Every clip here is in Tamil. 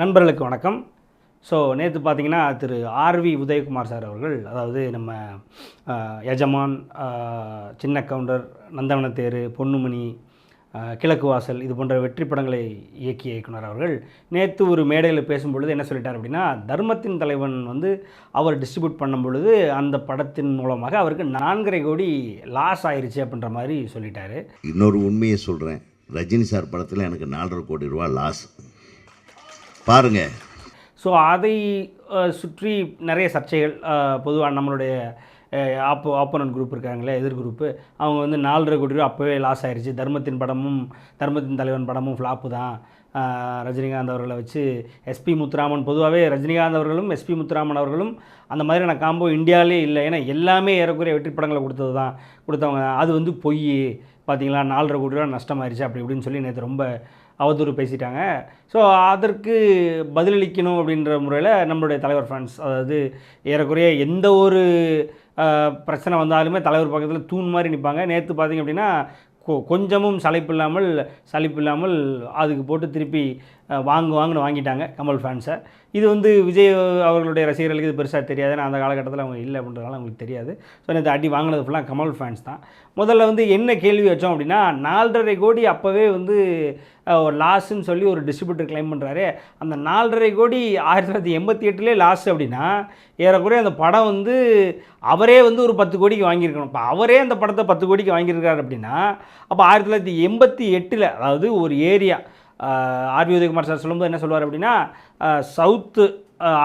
நண்பர்களுக்கு வணக்கம். ஸோ நேற்று பார்த்தீங்கன்னா திரு ஆர்வி உதயகுமார் சார் அவர்கள் அதாவது நம்ம எஜமான் சின்ன கவுண்டர் நந்தவனத்தேரு பொன்னுமணி கிழக்கு வாசல் இது போன்ற வெற்றி படங்களை இயக்கிய இயக்குனர் அவர்கள். நேற்று ஒரு மேடையில் பேசும்பொழுது என்ன சொல்லிட்டார் அப்படின்னா தர்மத்தின் தலைவன் வந்து அவர் டிஸ்ட்ரிபியூட் பண்ணும் பொழுது அந்த படத்தின் மூலமாக அவருக்கு நான்கரை கோடி லாஸ் ஆயிருச்சு அப்படின்ற மாதிரி சொல்லிட்டாரு. இன்னொரு உண்மையை சொல்கிறேன் ரஜினி சார் படத்தில் எனக்கு நாலரை கோடி ரூபா லாஸ் பாருங்க. ஸோ அதை சுற்றி நிறைய சர்ச்சைகள் பொதுவாக நம்மளுடைய ஆப்போ ஆப்போனன்ட் குரூப் இருக்காங்களே எதிர் குரூப்பு அவங்க வந்து நாலரை கோடி ரூபா அப்போவே லாஸ் ஆயிடுச்சு தர்மத்தின் படமும் தர்மத்தின் தலைவன் படமும் ஃப்ளாப்பு தான். ரஜினிகாந்த் அவர்களை வச்சு எஸ்பி முத்துராமன் பொதுவாகவே ரஜினிகாந்த் அவர்களும் எஸ்பி முத்துராமன் அவர்களும் அந்த மாதிரியான காம்போ இந்தியாவிலே இல்லை. ஏன்னா எல்லாமே ஏறக்குறைய வெற்றி படங்களை கொடுத்தது தான். கொடுத்தவங்க அது வந்து பொய். பார்த்தீங்களா நாலரை கோடி ரூபா நஷ்டமாயிருச்சு அப்படி இப்படின்னு சொல்லி நேற்று ரொம்ப அவதூறு பேசிட்டாங்க. ஸோ அதற்கு பதிலளிக்கணும் அப்படின்ற முறையில் நம்மளுடைய தலைவர் ஃப்ரெண்ட்ஸ் அதாவது ஏறக்குறைய எந்த ஒரு பிரச்சனை வந்தாலுமே தலைவர் பக்கத்தில் தூண் மாதிரி நிற்பாங்க நேற்று பார்த்தீங்க அப்படின்னா கொ- கொஞ்சமும் சளைப்பு இல்லாமல் சளிப்பு இல்லாமல் அதுக்கு போட்டு திருப்பி வாங்கு வாங்குன்னு வாங்கிட்டாங்க கமல் ஃபேன்ஸை இது வந்து விஜய் அவர்களுடைய ரசிகர்களுக்கு இது பெருசாக தெரியாது. நான் அந்த காலகட்டத்தில் அவங்க இல்லை அப்படின்றதுனால அவங்களுக்கு தெரியாது. ஸோ இந்த அடி வாங்கினது ஃபுல்லாக கமல் ஃபேன்ஸ் தான். முதல்ல வந்து என்ன கேள்வி வச்சோம் அப்படின்னா நாலரை கோடி அப்போவே வந்து ஒரு லாஸ்ன்னு சொல்லி ஒரு டிஸ்ட்ரிபியூட்டர் கிளைம் பண்ணுறாரு அந்த நாலரை கோடி ஆயிரத்தி தொள்ளாயிரத்தி எண்பத்தி எட்டுலேயே லாஸ் அப்படின்னா ஏறக்குறைய அந்த படம் வந்து அவரே வந்து ஒரு பத்து கோடிக்கு வாங்கியிருக்கணும். இப்போ அவரே அந்த படத்தை பத்து கோடிக்கு வாங்கியிருக்காரு அப்படின்னா அப்போ ஆயிரத்தி தொள்ளாயிரத்தி எண்பத்தி எட்டில் அதாவது ஒரு ஏரியா ஆர்வி உதயகுமார் சார் சொல்லும்போது என்ன சொல்லுவார் அப்படின்னா சவுத்து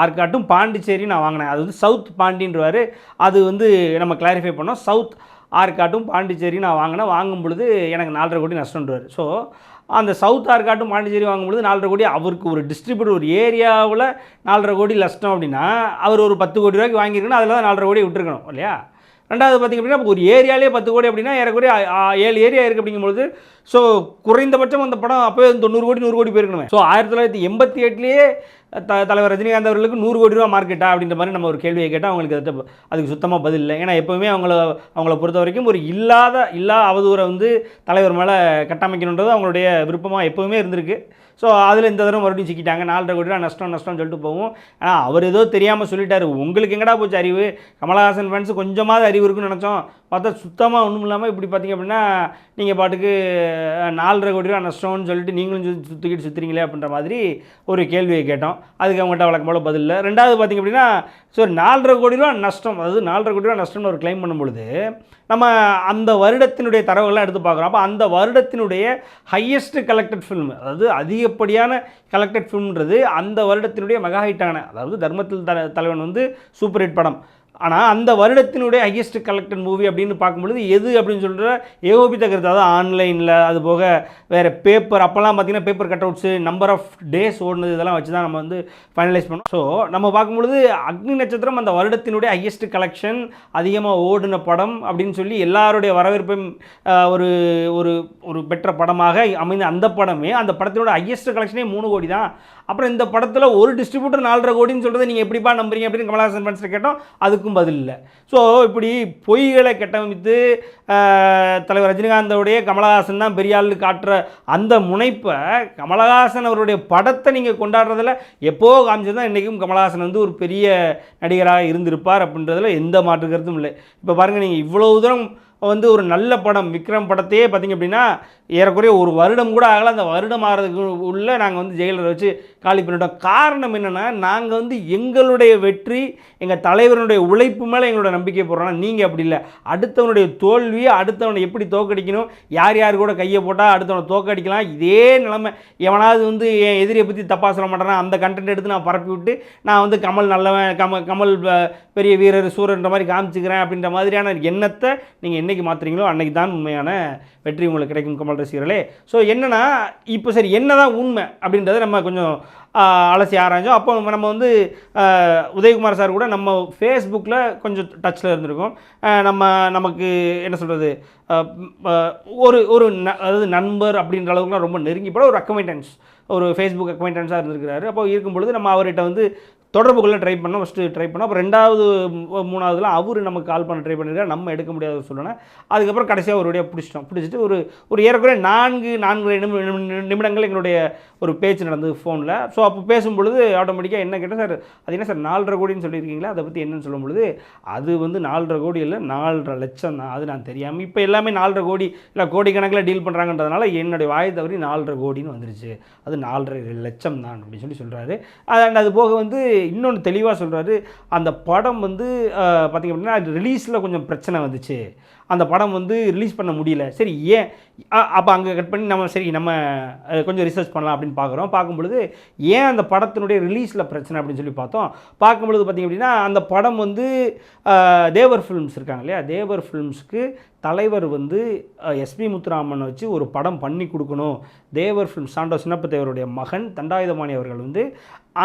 ஆர்காட்டும் பாண்டிச்சேரி நான் வாங்கினேன். அது வந்து சவுத் பாண்டின்றவார். அது வந்து நம்ம கிளாரிஃபை பண்ணோம். சவுத் ஆர்காட்டும் பாண்டிச்சேரி நான் வாங்கினேன். வாங்கும் பொழுது எனக்கு நாலரை கோடி நஷ்டம்ன்றவார் ஸோ அந்த சவுத் ஆர்காட்டும் பாண்டிச்சேரி வாங்கும் பொழுது நாலரை கோடி அவருக்கு ஒரு டிஸ்ட்ரிபியூட்டர் ஒரு ஏரியாவில் நாலரை கோடி நஷ்டம் அப்படின்னா அவர் ஒரு பத்து கோடி ரூபாய்க்கு வாங்கியிருக்கணும். அதில் தான் நாலரை கோடி விட்டுருக்கணும் இல்லையா? ரெண்டாவது பார்த்திங்க அப்படின்னா ஒரு ஏரியாலே பத்து கோடி அப்படின்னா ஏறக்குறைய ஏழு ஏரியா இருக்குது அப்படிங்கும்பொழுது ஸோ குறைந்தபட்சம் அந்த படம் அப்போவே தொண்ணூறு கோடி நூறு கோடி போயிருக்கணுமே. ஸோ ஆயிரத்தி தொள்ளாயிரத்தி எண்பத்தி எட்டுலேயே த தலைவர் ரஜினிகாந்த் அவர்களுக்கு நூறு கோடி ரூபா மார்க்கெட்டா அப்படின்ற மாதிரி நம்ம ஒரு கேள்வியை கேட்டால் அவங்களுக்கு அதுக்கு அதுக்கு சுத்தமாக பதில் இல்லை. ஏன்னா எப்போவுமே அவங்கள அவங்கள பொறுத்த வரைக்கும் ஒரு இல்லாத இல்லா அவதூறை வந்து தலைவர் மேலே கட்டமைக்கணுன்றது அவங்களுடைய விருப்பமாக எப்போவுமே இருந்திருக்கு. ஸோ அதில் இந்த தடவை மறுபடியும் சிக்கிட்டாங்க. நாலரை கோடி ரூபா நஷ்டம் நஷ்டம்னு சொல்லிட்டு போவோம் ஆனால் அவர் ஏதோ தெரியாமல் சொல்லிட்டாரு. உங்களுக்கு எங்கடா போச்சு அறிவு? கமலஹாசன் ஃபேன்ஸ் கொஞ்சமாவது அறிவு இருக்குன்னு நினச்சோம். பார்த்தா சுத்தமாக ஒன்றும் இல்லாமல் இப்படி பார்த்தீங்க அப்படின்னா நீங்கள் பாட்டுக்கு நாலரை கோடி ரூபா நஷ்டம்னு சொல்லிட்டு நீங்களும் சுற்றிக்கிட்டு சுற்றுறீங்களே அப்படின்ற மாதிரி ஒரு கேள்வியை கேட்டோம். அதுக்கு அவங்ககிட்ட வழக்கம் போல் பதில் இல்லை. ரெண்டாவது பார்த்தீங்க அப்படின்னா ஸோ நாலரை கோடி ரூபா நஷ்டம் அதாவது நாலரை கோடி ரூபா நஷ்டம்னு ஒரு கிளைம் பண்ணும்பொழுது நம்ம அந்த வருடத்தினுடைய தரவுகள்லாம் எடுத்து பார்க்குறோம். அப்போ அந்த வருடத்தினுடைய ஹையஸ்ட் கலெக்டட் ஃபில்ம் அதாவது அதிகப்படியான கலெக்டட் ஃபில்ம்ன்றது அந்த வருடத்தினுடைய மெகா ஹைட்டான அதாவது தர்மத்தில் த தலைவன் வந்து சூப்பர் ஹிட் படம். ஆனால் அந்த வருடத்தினுடைய ஹையஸ்ட் கலெக்டட் மூவி அப்படின்னு பார்க்கும்பொழுது எது அப்படின்னு சொல்கிற ஏகோபித்த கருத்து அதாவது ஆன்லைனில் அது போக வேறு பேப்பர் அப்போல்லாம் பார்த்தீங்கன்னா paper cut outs number of days ஓடுனது இதெல்லாம் வச்சு தான் நம்ம வந்து ஃபைனலைஸ் பண்ணோம். ஸோ நம்ம பார்க்கும்பொழுது அக்னி நட்சத்திரம் அந்த வருடத்தினுடைய ஹையஸ்ட் கலெக்ஷன் அதிகமாக ஓடின படம் அப்படின்னு சொல்லி எல்லாருடைய வரவேற்பையும் ஒரு ஒரு ஒரு பெற்ற படமாக அமைந்த அந்த படமே அந்த படத்தினோட ஹையஸ்ட் கலெக்ஷனே மூணு கோடி தான். அப்புறம் இந்த படத்தில் ஒரு டிஸ்ட்ரிபியூட்டர் நாலரை கோடின்னு சொல்கிறத நீங்கள் எப்படிப்பா நம்புறீங்க அப்படின்னு கமலஹாசன் ஃபேன்ஸில் கேட்டோம். அதுக்கும் பதில் இல்லை. ஸோ இப்படி பொய்களை கட்டமைத்து தலைவர் ரஜினிகாந்தோடைய கமலஹாசன் தான் பெரிய ஆள் காட்டுற அந்த முனைப்பை கமலஹாசன் அவருடைய படத்தை நீங்கள் கொண்டாடுறதில் எப்போ காமிச்சது தான் இன்றைக்கும் கமலஹாசன் வந்து ஒரு பெரிய நடிகராக இருந்திருப்பார் அப்படின்றதில் எந்த மாற்று கருத்தும் இல்லை. இப்போ பாருங்கள் நீங்கள் இவ்வளோ தூரம் வந்து ஒரு நல்ல படம் விக்ரம் படத்தையே பார்த்தீங்க அப்படின்னா ஏறக்குறைய ஒரு வருடம் கூட ஆகல. அந்த வருடம் ஆகிறதுக்கு உள்ளே நாங்கள் வந்து ஜெயிலரை வச்சு காலி பண்ணிட்டோம். காரணம் என்னென்னா நாங்கள் வந்து எங்களுடைய வெற்றி எங்கள் தலைவருடைய உழைப்பு மேலே எங்களோட நம்பிக்கை போடுறோம்னா நீங்கள் அப்படி இல்லை. அடுத்தவனுடைய தோல்வியை அடுத்தவனை எப்படி தோக்கடிக்கணும் யார் யார் கூட கையை போட்டால் அடுத்தவனை தோக்கடிக்கலாம் இதே நிலமை. எவனாவது வந்து என் எதிரியை பற்றி தப்பாக சொல்ல மாட்டேன்னா அந்த கண்டென்ட் எடுத்து நான் பரப்பி விட்டு நான் வந்து கமல் நல்லவன் கம கமல் பெரிய வீரர் சூரன்ற மாதிரி காமிச்சிக்கிறேன் அப்படின்ற மாதிரியான எண்ணத்தை நீங்கள் என்ன என்றைக்கு மாற்றுறீங்களோ அன்னைக்கு தான் உண்மையான வெற்றி உங்களுக்கு கிடைக்கும் கமல் ரசிகர்களே. ஸோ என்னென்னா இப்போ சரி என்னதான் உண்மை அப்படின்றத நம்ம கொஞ்சம் அலசி ஆராய்ஞ்சோம். அப்போ நம்ம வந்து உதயகுமார் சார் கூட நம்ம ஃபேஸ்புக்கில் கொஞ்சம் டச்சில் இருந்திருக்கோம். நம்ம நமக்கு என்ன சொல்கிறது ஒரு ஒரு ந- அதாவது நண்பர் அப்படின்ற அளவுக்குலாம் ரொம்ப நெருங்கி போல ஒரு அக்கமைண்டன்ஸ் ஒரு ஃபேஸ்புக் அக்வைண்டன்ஸாக இருந்திருக்கிறாரு. அப்போ இருக்கும் பொழுது நம்ம அவர்கிட்ட வந்து தொடர்பு கொள்ள ட்ரை பண்ணோம் ஃபஸ்ட்டு ட்ரை பண்ணோம். அப்புறம் ரெண்டாவது மூணாவதுலாம் அவர் நமக்கு கால் பண்ண ட்ரை பண்ணியிருக்காரு நம்ம எடுக்க முடியாத சொல்லணும் அதுக்கப்புறம் கடைசியாக ஒரு வழியாக பிடிச்சிட்டோம். பிடிச்சிட்டு ஒரு ஒரு ஏறக்குறைய நான்கு நான்கு நிமிடங்கள் எங்களுடைய ஒரு பேச்சு நடந்தது ஃபோனில் ஸோ அப்போ பேசும்பொழுது ஆட்டோமேட்டிக்காக என்ன கேட்டால் சார் அது என்ன சார் நாலரை கோடின்னு சொல்லியிருக்கீங்களா? அதை பற்றி என்னன்னு சொல்லும் பொழுது அது வந்து நாலரை கோடி இல்லை நாலரை லட்சம் தான். அது நான் தெரியாமல் இப்போ எல்லாமே நாலரை கோடி இல்லை கோடிக்கணக்கில் டீல் பண்ணுறாங்கன்றதுனால என்னுடைய வாய் தவறி நாலரை கோடின்னு வந்துருச்சு. அது நாலரை லட்சம் தான் அப்படின்னு சொல்லி சொல்கிறாரு அண்ட் அது போக வந்து இன்னொன்று தெளிவாக சொல்கிறாரு அந்த படம் வந்து பார்த்திங்க அப்படின்னா ரிலீஸில் கொஞ்சம் பிரச்சனை வந்துச்சு. அந்த படம் வந்து ரிலீஸ் பண்ண முடியல. சரி ஏன்? அப்போ அங்கே கட் பண்ணி நம்ம சரி நம்ம கொஞ்சம் ரிசர்ச் பண்ணலாம் அப்படின்னு பார்க்குறோம் பார்க்கும்பொழுது ஏன் அந்த படத்தினுடைய ரிலீஸில் பிரச்சனை அப்படின்னு சொல்லி பார்த்தோம். பார்க்கும் பொழுது பார்த்திங்க அப்படின்னா அந்த படம் வந்து தேவர் ஃபிலிம்ஸ் இருக்காங்க இல்லையா? தேவர் ஃபிலிம்ஸ்க்கு தலைவர் வந்து எஸ்பி முத்துராமனை வச்சு ஒரு படம் பண்ணி கொடுக்கணும். தேவர் ஃபிலிம் சாண்டோ சின்னப்பத்தேவருடைய மகன் தண்டாயுதமானி அவர்கள் வந்து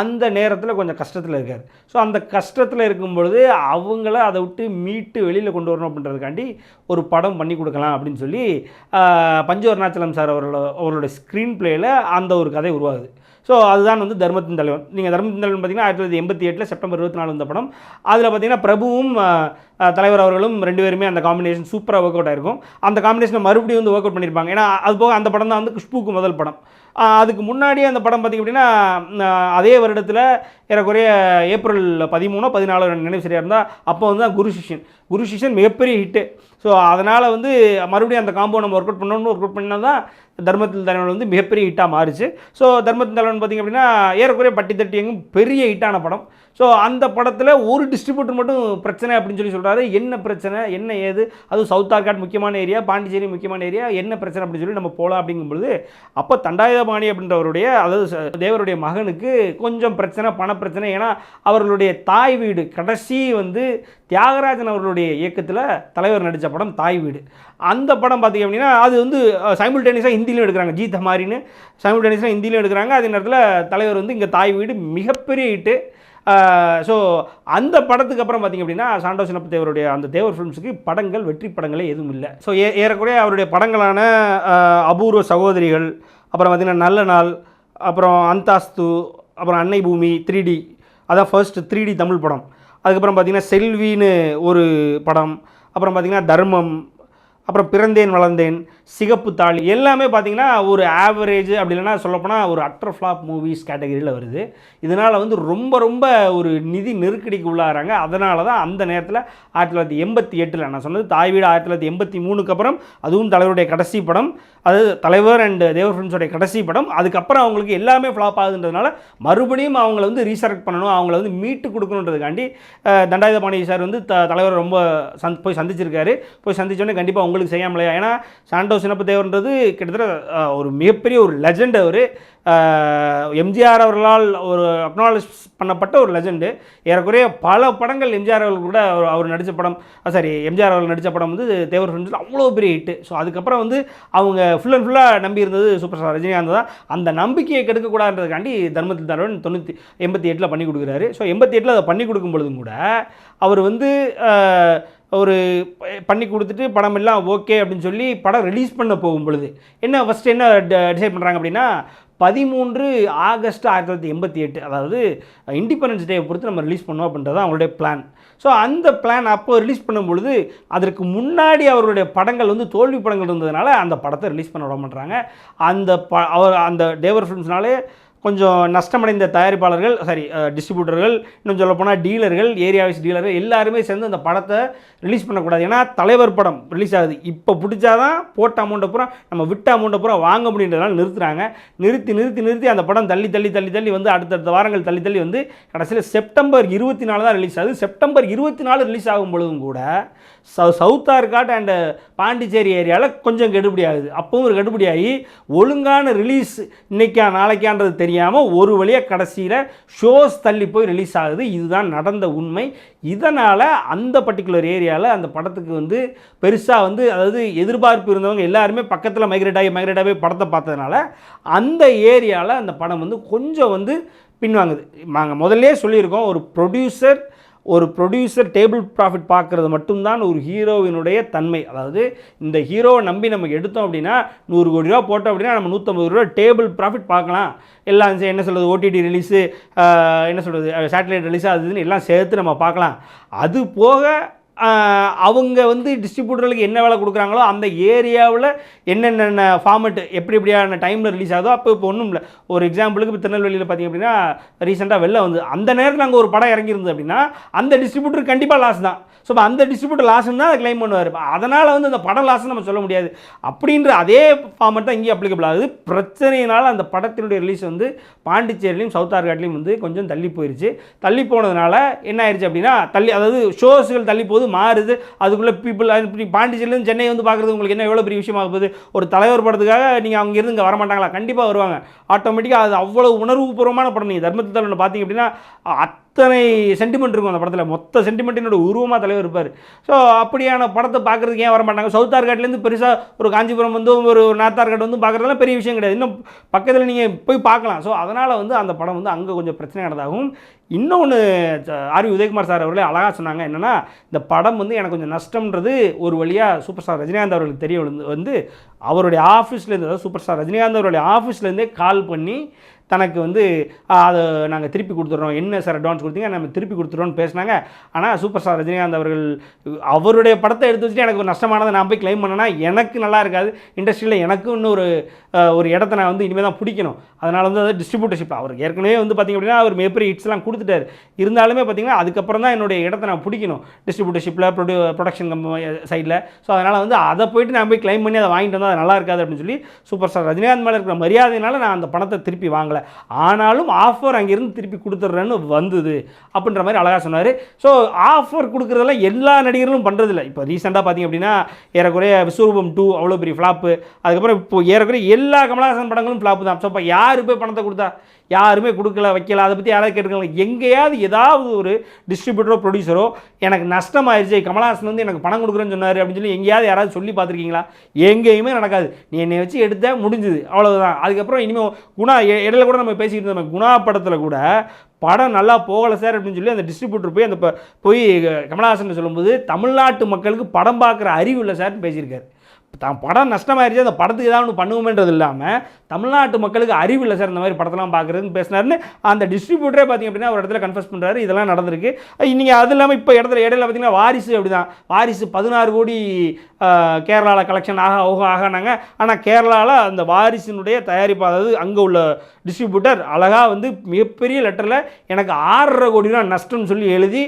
அந்த நேரத்தில் கொஞ்சம் கஷ்டத்தில் இருக்கார். ஸோ அந்த கஷ்டத்தில் இருக்கும் பொழுது அவங்கள அதை விட்டு மீட்டு வெளியில் கொண்டு வரணும் அப்படின்றதுக்காண்டி ஒரு படம் பண்ணி கொடுக்கலாம் அப்படின்னு சொல்லி ஆஹ், பஞ்சு அருணாச்சலம் சார் அவர்களோட அவரோட ஸ்க்ரீன் பிளேயில் அந்த ஒரு கதை உருவாகுது. ஸோ அதுதான் வந்து தர்மத்தின் தலைவன். நீங்கள் தர்மத்தின் தலைவன் பார்த்தீங்கன்னா ஆயிரத்தி தொள்ளாயிரத்தி எண்பத்தி எட்டில் செப்டம்பர் இருபத்தி நாலு வந்த படம். அதில் பார்த்தீங்கன்னா பிரபுவும் தலைவர் அவர்களும் ரெண்டு பேருமே அந்த காம்பினேஷன் சூப்பராக ஒர்க் அவுட் ஆயிருக்கும். அந்த காம்பினேஷனை மறுபடியும் வந்து ஒர்க் அவுட் பண்ணியிருப்பாங்க ஏன்னா அது போக அந்த படம் தான் வந்து குஷ்புக்கு முதல் படம். அதுக்கு முன்னாடியே அந்த படம் பார்த்திங்க அப்படின்னா அதே வருடத்தில் ஏறக்குறைய ஏப்ரல் பதிமூணோ பதினாலோ நினைவு சரியாக இருந்தால் அப்போ வந்து தான் குரு சிஷ்யன். குரு சிஷ்யன் மிகப்பெரிய ஹிட்டு ஸோ அதனால் வந்து மறுபடியும் அந்த காம்போ நம்ம ஒர்க் அவுட் பண்ணணும்னு ஒர்க் அவுட் பண்ணால் தான் தர்மத்தில் தலைவன் வந்து மிகப்பெரிய ஹிட்டாக மாறுச்சு. ஸோ தர்மத்தில் தலைவன் பார்த்திங்க அப்படின்னா ஏறக்குறைய பட்டி தட்டி எங்கும் பெரிய ஹிட்டான படம். ஸோ அந்த படத்தில் ஒரு டிஸ்ட்ரிபியூட்டர் மட்டும் பிரச்சனை அப்படின்னு சொல்லி சொல்கிறாரு என்ன பிரச்சனை என்ன ஏது? அதுவும் சவுத் ஆர்காட் முக்கியமான ஏரியா பாண்டிச்சேரி முக்கியமான ஏரியா என்ன பிரச்சனை அப்படின்னு சொல்லி நம்ம போகலாம் அப்படிங்கும்பொழுது அப்போ தண்டாயுதபாணி அப்படின்றவருடைய அதாவது தேவருடைய மகனுக்கு கொஞ்சம் பிரச்சனை பணப்பிரச்சனை ஏன்னா அவர்களுடைய தாய் வீடு கடைசி வந்து தியாகராஜன் அவர்களுடைய இயக்கத்தில் தலைவர் நடித்த படம் தாய் வீடு. அந்த படம் பார்த்திங்க அப்படின்னா அது வந்து சைமில்டேனியஸாக ஹிந்திலையும் எடுக்கிறாங்க. ஜி தமாரின்னு சைமில்டேனியஸாக ஹிந்திலையும் எடுக்கிறாங்க. அதே நேரத்தில் தலைவர் வந்து இங்கே தாய் வீடு மிகப்பெரிய ஹிட்டு ஸோ அந்த படத்துக்கு அப்புறம் பார்த்திங்க அப்படின்னா சாண்டோ சின்னப்ப தேவருடைய அந்த தேவர் ஃபிலிம்ஸுக்கு படங்கள் வெற்றி படங்களே எதுவும் இல்லை. ஸோ ஏ ஏறக்குறைய அவருடைய படங்களான அபூர்வ சகோதரிகள் அப்புறம் பார்த்திங்கன்னா நல்ல நாள் அப்புறம் அந்தாஸ்து அப்புறம் அன்னை பூமி த்ரீ டி அதான் ஃபர்ஸ்ட் த்ரீ டி தமிழ் படம். அதுக்கப்புறம் பார்த்திங்கன்னா செல்வின்னு ஒரு படம் அப்புறம் பார்த்திங்கன்னா தர்மம் அப்புறம் பிறந்தேன் வளர்ந்தேன் சிகப்பு தாலி எல்லாமே பார்த்தீங்கன்னா ஒரு ஆவரேஜ் அப்படி இல்லைன்னா சொல்லப்போனால் ஒரு அட்டர் ஃப்ளாப் மூவிஸ் கேட்டகரியில் வருது. இதனால் வந்து ரொம்ப ரொம்ப ஒரு நிதி நெருக்கடிக்கு உள்ளாகிறாங்க. அதனால தான் அந்த நேரத்தில் ஆயிரத்தி தொள்ளாயிரத்தி எண்பத்தி எட்டில் நான் சொன்னது தாய் வீடு ஆயிரத்தி தொள்ளாயிரத்தி எண்பத்தி மூணுக்கு அப்புறம் அதுவும் தலைவருடைய கடைசி படம் அது தலைவர் அண்ட் தேவர் ஃப்ரெண்ட்ஸோடைய கடைசி படம். அதுக்கப்புறம் அவங்களுக்கு எல்லாமே ஃப்ளாப் ஆகுதுன்றதுனால மறுபடியும் அவங்கள வந்து ரீசரக்ட் பண்ணணும் அவங்கள வந்து மீட்டு கொடுக்கணுன்றதுக்காண்டி அஹ், தண்டாயுதபாணி சார் வந்து த தலைவர் ரொம்ப சந்த் போய் சந்திச்சிருக்காரு. போய் சந்திச்சோடனே கண்டிப்பாக உங்களுக்கு செய்யாமலையா? ஏன்னா சாண்டோ சின்னப்ப தேவர்ன்றது கிட்டத்தட்ட ஒரு மிகப்பெரிய ஒரு லெஜண்ட் அவர். எம்ஜிஆர் அவர்களால் ஒரு அக்னாலஜ் பண்ணப்பட்ட ஒரு லெஜண்டு ஏறக்குறைய பல படங்கள் எம்ஜிஆர் அவர்கள் கூட அவர் அவர் நடித்த படம் சாரி எம்ஜிஆர் அவர்கள் நடித்த படம் வந்து தேவர் ஃப்ரெண்ட்ஸில் அவ்வளோ பெரிய ஹிட்டு ஸோ அதுக்கப்புறம் வந்து அவங்க ஃபுல் அண்ட் ஃபுல்லாக நம்பி இருந்தது சூப்பர் ஸ்டார் ரஜினிகாந்த் தான். அந்த நம்பிக்கையை கெடுக்கக்கூடாதுன்றதுக்காண்டி தர்மத்தில் தலைவன் தொண்ணூற்றி எண்பத்தி எட்டில் பண்ணி கொடுக்குறாரு. ஸோ எண்பத்தி எட்டில் அதை பண்ணி கொடுக்கும் பொழுதும் கூட அவர் வந்து ஒரு பண்ணி கொடுத்துட்டு படம் எல்லாம் ஓகே அப்படின்னு சொல்லி படம் ரிலீஸ் பண்ண போகும் பொழுது. என்ன ஃபஸ்ட்டு என்ன டிசைட் பண்ணுறாங்க அப்படின்னா பதிமூன்று ஆகஸ்ட் ஆயிரத்தி தொள்ளாயிரத்தி எண்பத்தி எட்டு அதாவது இண்டிபெண்டன்ஸ் டே பொறுத்து நம்ம ரிலீஸ் பண்ணோம் அப்படின்றது அவங்களுடைய பிளான் ஸோ அந்த பிளான் அப்போது ரிலீஸ் பண்ணும் பொழுது அதற்கு முன்னாடி அவருடைய படங்கள் வந்து தோல்வி படங்கள் இருந்ததுனால அந்த படத்தை ரிலீஸ் பண்ண விட மாட்டாங்க அந்த ப அவர் அந்த டேவர் ஃபிலிம்ஸ்னாலே கொஞ்சம் நஷ்டமடைந்த தயாரிப்பாளர்கள் சாரி டிஸ்ட்ரிபியூட்டர்கள் இன்னும் சொல்லப்போனால் டீலர்கள் ஏரியா வைஸ் டீலர்கள் எல்லாருமே சேர்ந்து அந்த படத்தை ரிலீஸ் பண்ணக்கூடாது. ஏன்னா தலைவர் படம் ரிலீஸ் ஆகுது. இப்போ பிடிச்சாதான் போட்ட அமௌண்ட்டை பூரா நம்ம விட்ட அமௌண்ட்டை பூரா வாங்க முடியுன்றதுனால நிறுத்துறாங்க. நிறுத்தி நிறுத்தி நிறுத்தி அந்த படம் தள்ளி தள்ளி தள்ளி தள்ளி வந்து அடுத்தடுத்த வாரங்கள் தள்ளி தள்ளி வந்து கடைசியில் செப்டம்பர் இருபத்தி நாலு தான் ரிலீஸ் ஆகுது. செப்டம்பர் இருபத்தி நாலு ரிலீஸ் ஆகும் பொழுதும் கூட சவு சவுத் ஆர்காட் அண்டு பாண்டிச்சேரி ஏரியாவில் கொஞ்சம் கெடுபடி ஆகுது. அப்பவும் ஒரு கெடுபடி ஆகி ஒழுங்கான ரிலீஸ் இன்றைக்கா நாளைக்கான்றது தெரியாமல் ஒரு வழியாக கடைசியில் ஷோஸ் தள்ளி போய் ரிலீஸ் ஆகுது. இதுதான் நடந்த உண்மை. இதனால் அந்த பர்டிகுலர் ஏரியாவில் அந்த படத்துக்கு வந்து பெருசாக வந்து அதாவது எதிர்பார்ப்பு இருந்தவங்க எல்லாருமே பக்கத்தில் மைக்ரேட் ஆகி மைக்ரேட் ஆகி படத்தை பார்த்ததுனால அந்த ஏரியாவில் அந்த படம் வந்து கொஞ்சம் வந்து பின்வாங்குது. நாங்கள் முதல்லே சொல்லியிருக்கோம் ஒரு ப்ரொடியூசர் ஒரு ப்ரொடியூசர் டேபிள் ப்ராஃபிட் பார்க்குறது மட்டும்தான் ஒரு ஹீரோவினுடைய தன்மை. அதாவது இந்த ஹீரோவை நம்பி நம்ம எடுத்தோம் அப்படின்னா நூறு கோடி ரூபா போட்டோம் அப்படின்னா நம்ம நூற்றம்பது ரூபா டேபிள் ப்ராஃபிட் பார்க்கலாம். எல்லாம் என்ன சொல்கிறது ஓடிடி ரிலீஸு என்ன சொல்கிறது சேட்டலைட் ரிலீஸ் அது இதுன்னு எல்லாம் சேர்த்து நம்ம பார்க்கலாம். அது போக அவங்க வந்து டிஸ்ட்ரிபியூட்டர்களுக்கு என்ன வேலை கொடுக்குறாங்களோ அந்த ஏரியாவில் என்னென்ன ஃபார்மெட் எப்படி எப்படியான டைமில் ரிலீஸ் ஆகுதோ அப்போ இப்போ ஒன்றும் இல்லை. ஒரு எக்ஸாம்பிளுக்கு இப்போ திருநெல்வேலியில் பார்த்தீங்க அப்படின்னா ரீசெண்டாக வெளில வந்து அந்த நேரத்தில் அங்கே ஒரு படம் இறங்கியிருந்தது அப்படின்னா அந்த டிஸ்ட்ரிபியூட்டர் கண்டிப்பாக லாஸ் தான். ஸோ இப்போ அந்த டிஸ்ட்ரிபியூட்டர் லாஸ்ன்னு தான் அதை கிளைம் பண்ணுவார். அதனால் வந்து அந்த படம் லாஸ்ன்னு நம்ம சொல்ல முடியாது. அப்படின்ற அதே ஃபார்மெட் தான் இங்கேயும் அப்ளிகபிள் ஆகுது. பிரச்சனையினால் அந்த படத்தினுடைய ரிலீஸ் வந்து பாண்டிச்சேரிலையும் சவுத் ஆர்காட்லேயும் வந்து கொஞ்சம் தள்ளி போயிடுச்சு தள்ளி போனதுனால என்ன ஆயிடுச்சு அப்படின்னா தள்ளி அதாவது ஷோஸுகள் தள்ளி போகுது மாறுது. அதுக்குள்ளே பீப்புள் பாண்டிச்சேரியிலேருந்து சென்னை வந்து பார்க்குறது உங்களுக்கு என்ன எவ்வளோ பெரிய விஷயமாக போகுது? ஒரு தலைவர் படத்துக்காக நீங்கள் அங்கே இருந்து இங்கே வரமாட்டாங்களா கண்டிப்பாக வருவாங்க. ஆட்டோமேட்டிக்காக அது அவ்வளோ உணர்வுபூர்வமான படம். நீங்கள் தர்மத்தில் பார்த்தீங்க அப்படின்னா அத்தனை சென்டிமெண்ட் இருக்கும் அந்த படத்தில். மொத்த சென்டிமெண்ட்டினோட உருவமாக தலைவர் இருப்பார். ஸோ அப்படியான படத்தை பார்க்குறதுக்கு ஏன் வர மாட்டாங்க சவுத் ஆர்காட்லேருந்து பெருசாக ஒரு காஞ்சிபுரம் வந்து ஒரு நார்த் வந்து பார்க்குறதுலாம் பெரிய விஷயம் கிடையாது. இன்னும் பக்கத்தில் நீங்கள் போய் பார்க்கலாம். ஸோ அதனால் வந்து அந்த படம் வந்து அங்கே கொஞ்சம் பிரச்சனை நடந்தாகும். இன்னொன்று ஆர்வி உதயகுமார் சார் அவர்களே அழகாக சொன்னாங்க. என்னென்னா இந்த படம் வந்து எனக்கு கொஞ்சம் நஷ்டம்ன்றது ஒரு வழியாக சூப்பர் ஸ்டார் ரஜினிகாந்த் அவர்களுக்கு தெரிய வந்து வந்து அவருடைய ஆஃபீஸ்லேருந்து அதாவது சூப்பர் ஸ்டார் ரஜினிகாந்த் அவருடைய ஆஃபீஸ்லேருந்தே கால் பண்ணி தனக்கு வந்து அதை நாங்கள் திருப்பி கொடுத்துட்றோம் என்ன சார் அட்வான்ஸ் கொடுத்தீங்க? நம்ம திருப்பி கொடுத்துட்றோம்னு பேசினாங்க. ஆனால் சூப்பர் ஸ்டார் ரஜினிகாந்த் அவர்கள் அவருடைய படத்தை எடுத்து வச்சுட்டு எனக்கு ஒரு நஷ்டமானதை நான் போய் கிளைம் பண்ணேன்னா எனக்கு நல்லா இருக்காது. இண்டஸ்ட்ரியில் எனக்கும் இன்னொரு ஒரு ஒரு இடத்த நான் வந்து இனிமேல் தான் பிடிக்கணும். அதனால் வந்து அது டிஸ்ட்ரிபியூட்டர்ஷிப் அவர் ஏற்கனவே வந்து பார்த்திங்க அப்படின்னா அவர் மிகப்பெரிய ஹிட்ஸ்லாம் கொடுத்துட்டாரு. இருந்தாலுமே பார்த்தீங்கன்னா அதுக்கப்புறம் தான் என்னுடைய இடத்த நான் பிடிக்கணும். டிஸ்ட்ரிபியூட்டர்ஷிப்பில் ப்ரொடியூ ப்ரொடக்ஷன் சைடில் ஸோ அதனால் வந்து அதை போயிட்டு நான் போய் க்ளைம் பண்ணி அதை வாங்கிட்டு வந்தால் அது நல்லா இருக்காது அப்படின்னு சொல்லி சூப்பர் ஸ்டார் ரஜினிகாந்த் மேலே இருக்கிற மரியாதையினால நான் அந்த பணத்தை திருப்பி வாங்கலை. ஆனாலும் ஆஃபர் அங்கேருந்து திருப்பி கொடுத்துட்றேன்னு வந்தது. அப்படின்ற மாதிரி அழகாக சொன்னார். ஸோ ஆஃபர் கொடுக்குறதெல்லாம் எல்லா நடிகர்களும் பண்ணுறதில்ல இப்போ ரீசெண்டாக பார்த்தீங்க அப்படின்னா ஏறக்குறைய விஸ்வரூபம் டூ அவ்வளோ பெரிய ஃப்ளாப்பு அதுக்கப்புறம் இப்போ ஏறக்குறைய எல்லா கமலஹாசன் படங்களும் ஃப்ளாப்பு தான். ஸோ இப்போ யார் போய் பணத்தை கொடுத்தா? யாருமே கொடுக்கல வைக்கல அதை பற்றி யாராவது கேட்டுக்கலாம் எங்கேயாவது ஏதாவது ஒரு டிஸ்ட்ரிபியூட்டரோ ப்ரொடியூசரோ எனக்கு நஷ்டமாயிருச்சு கமலஹாசன் வந்து எனக்கு பணம் கொடுக்குறேன்னு சொன்னார் அப்படின்னு சொல்லி எங்கேயாவது யாராவது சொல்லி பார்த்துருக்கீங்களா? எங்கேயுமே நடக்காது. நீ என்னை வச்சு எடுத்த முடிஞ்சுது. அவ்வளோதான் அதுக்கப்புறம் இனிமேல் குணா இடையில கூட நம்ம பேசிக்கிட்டு இருந்தோம் குணா படத்தில் கூட படம் நல்லா போகலை சார் அப்படின்னு சொல்லி அந்த டிஸ்ட்ரிபியூட்டர் போய் அந்த போய் கமலஹாசன் சொல்லும்போது தமிழ்நாட்டு மக்களுக்கு படம் பார்க்குற அறிவு இல்லை சார்னு பேசியிருக்காரு. தான் படம் நஷ்டமாயிருச்சு அந்த படத்துக்கு ஏதாவது ஒன்று பண்ணுவோமேன்றது இல்லாமல் தமிழ்நாட்டு மக்களுக்கு அறிவு இல்லை சார் இந்த மாதிரி படத்தெல்லாம் பார்க்குறதுன்னு பேசினாருன்னு அந்த டிஸ்ட்ரிபியூட்டரே பார்த்தீங்க அப்படின்னா ஒரு இடத்துல கன்ஃபர்ஸ் பண்ணுறாரு இதெல்லாம் நடந்திருக்கு. நீங்கள் அது இல்லாமல் இப்போ இடத்துல இடையில பார்த்தீங்கன்னா வாரிசு அப்படி தான் வாரிசு பதினாறு கோடி கேரளாவில் கலெக்ஷன் ஆக ஓக ஆகினாங்க. ஆனால் கேரளாவில் அந்த வாரிசினுடைய தயாரிப்பு அதாவது அங்கே உள்ள டிஸ்ட்ரிபியூட்டர் அழகாக வந்து மிகப்பெரிய லெட்டரில் எனக்கு ஆறரை கோடி ரூபா நஷ்டம்னு சொல்லி எழுதி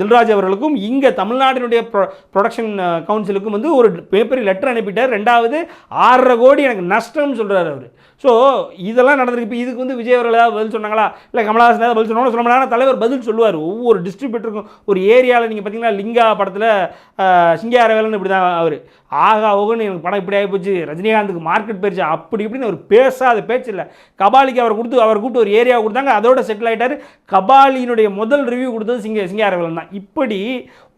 தில்ராஜ் அவர்களுக்கும் இங்கே தமிழ்நாட்டினுடைய ப்ரொ ப்ரொடக்ஷன் கவுன்சிலுக்கும் வந்து ஒரு பேப்பரில் லெட்டர் அனுப்பிட்டார். ரெண்டாவது ஆறரை கோடி எனக்கு நஷ்டம்னு சொல்கிறார் அவர். ஸோ இதெல்லாம் நடந்திருக்கு. இப்போ இதுக்கு வந்து விஜய் அவர்கள் ஏதாவது பதில் சொன்னாங்களா? இல்லை கமலஹாசன் ஏதாவது பதில் சொன்னாலும் சொல்ல தலைவர் பதில் சொல்லுவார். ஒவ்வொரு டிஸ்ட்ரிபியூட்டருக்கும் ஒரு ஏரியாவில் நீங்கள் பார்த்தீங்கன்னா லிங்கா படத்தில் சிங்காரவேலன் இப்படி தான் அவர். ஆகா ஓகன்னு எனக்கு படம் இப்படி ஆகிப்போச்சு. ரஜினிகாந்துக்கு மார்க்கெட் போயிடுச்சு அப்படி இப்படின்னு ஒரு பேசாத பேச்சு இல்லை. கபாலிக்கு அவர் கொடுத்து அவர் கூப்பிட்டு ஒரு ஏரியா கொடுத்தாங்க. அதோட செட்டில் ஆகிட்டார் கபாலியினுடைய முதல் ரிவ்யூ கொடுத்தது சிங்க சிங்காரவேலன் தான். இப்படி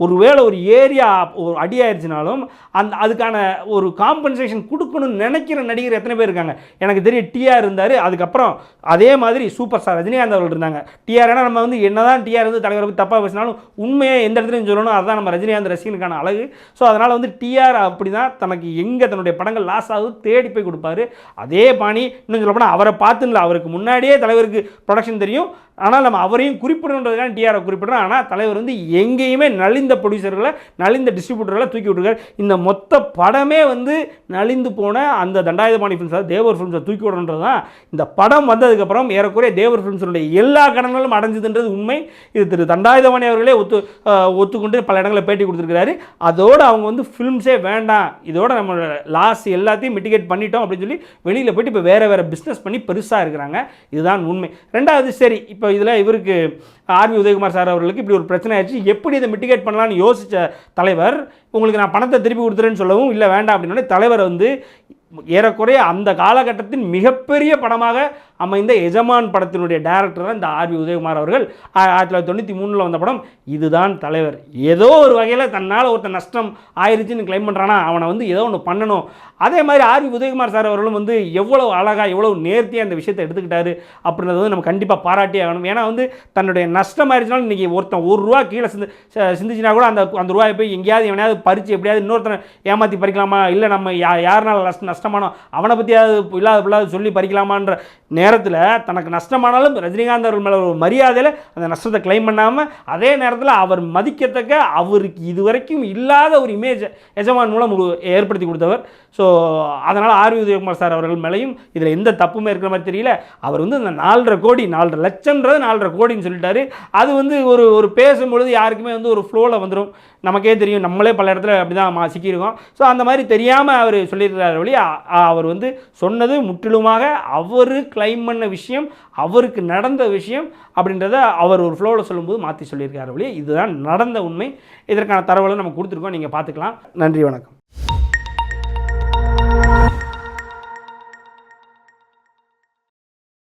ஒருவேளை ஒரு ஏரியா ஒரு அடி ஆயிடுச்சுனாலும் அந்த அதுக்கான ஒரு காம்பன்சேஷன் கொடுக்கணும்னு நினைக்கிற நடிகர் எத்தனை பேர் இருக்காங்க? எனக்கு தெரியும் டிஆர் இருந்தார் அதுக்கப்புறம் அதே மாதிரி சூப்பர் ஸ்டார் ரஜினிகாந்த் அவர்கள் இருந்தாங்க. டிஆர் ஏன்னா நம்ம வந்து என்னதான் டிஆர் வந்து தலைவரை பற்றி தப்பாக பேசினாலும் உண்மையை எந்த இடத்துலையும் சொல்லணும் அதுதான் நம்ம ரஜினிகாந்த் ரசிகனுக்கான அழகு. ஸோ அதனால் வந்து டிஆர் அப்படி தான் தனக்கு எங்கே தன்னுடைய படங்கள் லாஸ் ஆகுது தேடி போய் கொடுப்பாரு. அதே பாணி இன்னும் சொல்லப்போனால் அவரை பார்த்துங்களா அவருக்கு முன்னாடியே தலைவருக்கு ப்ரொடக்ஷன் தெரியும். ஆனால் நம்ம அவரையும் குறிப்பிடணுன்றதுக்கான டிஆரை குறிப்பிடுறோம். ஆனால் தலைவர் வந்து எங்கேயுமே நலிந்த ப்ரொடியூசர்களை நலிந்த டிஸ்ட்ரிபியூட்டர்களை தூக்கி விட்டுருக்காரு. இந்த மொத்த படமே வந்து நலிந்து போன அந்த தண்டாயுதபாணி ஃபிலிம்ஸ் தேவர் ஃபிலிம்ஸை தூக்கி விடணுன்றது தான் இந்த படம் வந்ததுக்கப்புறம் ஏறக்குறைய தேவர் ஃபிலிம்ஸினுடைய எல்லா கடன்களும் அடைஞ்சதுன்றது உண்மை. இது திரு தண்டாயுதபாணி அவர்களே ஒத்து ஒத்துக்கொண்டு பல இடங்களில் பேட்டி கொடுத்துருக்கிறாரு. அதோடு அவங்க வந்து ஃபிலிம்ஸே வேண்டாம். இதோட நம்ம லாஸ் எல்லாத்தையும் மிட்டிகேட் பண்ணிட்டோம் அப்படின்னு சொல்லி வெளியில் போயிட்டு இப்போ வேறு வேறு பிஸ்னஸ் பண்ணி பெருசாக இருக்கிறாங்க. இதுதான் உண்மை. ரெண்டாவது சரி இப்போ இப்போ இதில் இவருக்கு ஆர்வி உதயகுமார் சார் அவர்களுக்கு இப்படி ஒரு பிரச்சனை ஆயிடுச்சு. எப்படி இதை மிட்டிகேட் பண்ணலாம்னு யோசித்த தலைவர் உங்களுக்கு நான் பணத்தை திருப்பி கொடுத்துறேன்னு சொல்லவும் இல்லை வேண்டாம் அப்படின்னு தலைவர் வந்து ஏறக்குறைய அந்த காலகட்டத்தின் மிகப்பெரிய படமாக அமைந்த எஜமான் படத்தினுடைய டேரக்டர் தான் இந்த ஆர்வி உதயகுமார் அவர்கள். ஆயிரத்தி தொள்ளாயிரத்தி தொண்ணூற்றி மூணில் வந்த படம் இதுதான் தலைவர். ஏதோ ஒரு வகையில் தன்னால் ஒருத்தன் நஷ்டம் ஆயிருச்சுன்னு கிளைம் பண்ணுறானா அவனை வந்து ஏதோ ஒன்று பண்ணணும். அதே மாதிரி ஆர்வி உதயகுமார் சார் அவர்களும் வந்து எவ்வளோ அழகாக எவ்வளோ நேர்த்தியாக அந்த விஷயத்தை எடுத்துக்கிட்டாரு அப்படின்றத வந்து நம்ம கண்டிப்பாக பாராட்டி ஆகணும். ஏன்னா வந்து தன்னுடைய நஷ்டம் ஆயிடுச்சுனாலும் இன்றைக்கி ஒருத்தன் ஒரு ரூபா கீழே சிந்து சிந்திச்சுனா கூட அந்த அந்த ரூபாயை போய் எங்கேயாவது எவனையாவது பறித்து எப்படியாவது இன்னொருத்தனை ஏமாற்றி பறிக்கலாமா? இல்லை நம்ம யா யாருனால நஷ்டமானோ அவனை பற்றியாவது இல்லாத பிள்ளாது சொல்லி பறிக்கலாமான்ற நேரத்தில் தனக்கு நஷ்டமானாலும் ரஜினிகாந்த் அவர்கள் மேலே ஒரு மரியாதையில் அந்த நஷ்டத்தை கிளைம் பண்ணாமல் அதே நேரத்தில் அவர் மதிக்கத்தக்க அவருக்கு இதுவரைக்கும் இல்லாத ஒரு இமேஜ் எஜமான் மூலம் ஏற்படுத்தி கொடுத்தவர். ஸோ அதனால் ஆர்வி உதயகுமார் சார் அவர்கள் மேலேயும் இதில் எந்த தப்புமே இருக்கிற மாதிரி தெரியல. அவர் வந்து இந்த நாலரை கோடி நாலரை லட்சம்ன்றது நாலரை கோடின்னு சொல்லிட்டாரு. அது வந்து ஒரு ஒரு பேசும்பொழுது யாருக்குமே வந்து ஒரு ஃப்ளோவில் வந்துடும் நமக்கே தெரியும். நம்மளே பல இடத்துல அப்படி தான் சிக்கியிருக்கோம். ஸோ அந்த மாதிரி தெரியாமல் அவர் சொல்லியிருக்கிறார் வழி அவர் வந்து சொன்னது முற்றிலுமாக அவர் கிளைம் பண்ண விஷயம் அவருக்கு நடந்த விஷயம் அப்படின்றத அவர் ஒரு ஃப்ளோவில் சொல்லும்போது மாற்றி சொல்லியிருக்காரு வழி இதுதான் நடந்த உண்மை. இதற்கான தரவுகளை நம்ம கொடுத்துருக்கோம். நீங்கள் பார்த்துக்கலாம். நன்றி வணக்கம்.